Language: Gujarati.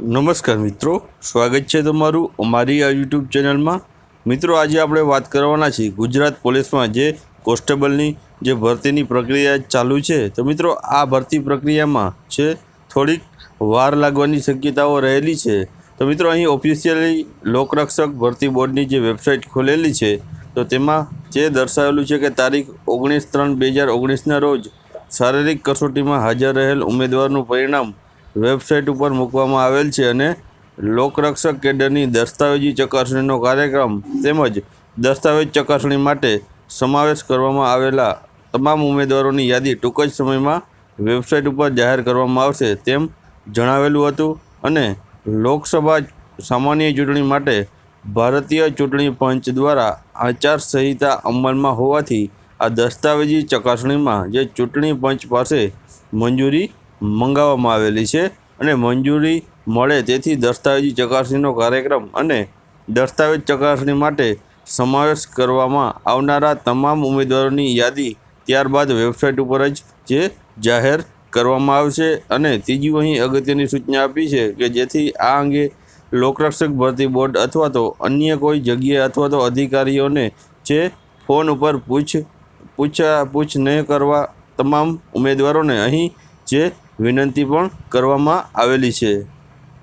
નમસ્કાર મિત્રો, સ્વાગત છે તમારું અમારી આ યુટ્યુબ ચેનલમાં. મિત્રો, આજે આપણે વાત કરવાના છીએ ગુજરાત પોલીસમાં જે કોન્સ્ટેબલની જે ભરતીની પ્રક્રિયા ચાલુ છે. તો મિત્રો, આ ભરતી પ્રક્રિયામાં છે થોડીક વાર લાગવાની શક્યતાઓ રહેલી છે. તો મિત્રો, અહીં ઓફિશિયલી લોકરક્ષક ભરતી બોર્ડની જે વેબસાઇટ ખોલેલી છે, તો તેમાં જે દર્શાવેલું છે કે તારીખ ઓગણીસ ત્રણ બે હજાર ઓગણીસના રોજ શારીરિક કસોટીમાં હાજર રહેલ ઉમેદવારનું પરિણામ વેબસાઇટ ઉપર મૂકવામાં આવેલ છે અને લોકરક્ષક કેડરની દસ્તાવેજી ચકાસણીનો કાર્યક્રમ તેમજ દસ્તાવેજ ચકાસણી માટે સમાવેશ કરવામાં આવેલા તમામ ઉમેદવારોની યાદી ટૂંક જ સમયમાં વેબસાઇટ ઉપર જાહેર કરવામાં આવશે તેમ જણાવેલું હતું અને લોકસભા સામાન્ય ચૂંટણી માટે ભારતીય ચૂંટણી પંચ દ્વારા આચારસંહિતા અમલમાં હોવાથી આ દસ્તાવેજી ચકાસણીમાં જે ચૂંટણી પંચ પાસે મંજૂરી મંગાવવામાં આવેલી છે અને મંજૂરી મળે તેથી દસ્તાવેજી ચકાસણીનો કાર્યક્રમ અને દસ્તાવેજ ચકાસણી માટે સમાવેશ કરવામાં આવનારા તમામ ઉમેદવારોની યાદી ત્યારબાદ વેબસાઇટ ઉપર જ જે જાહેર કરવામાં આવશે અને ત્રીજું અહીં અગત્યની સૂચના આપી છે કે જેથી આ અંગે લોકરક્ષક ભરતી બોર્ડ અથવા તો અન્ય કોઈ જગ્યાએ અથવા તો અધિકારીઓને જે ફોન ઉપર પૂછ, પૂછા, પૂછ નહીં કરવા તમામ ઉમેદવારોને અહીં જે વિનંતી પણ કરવામાં આવેલી છે.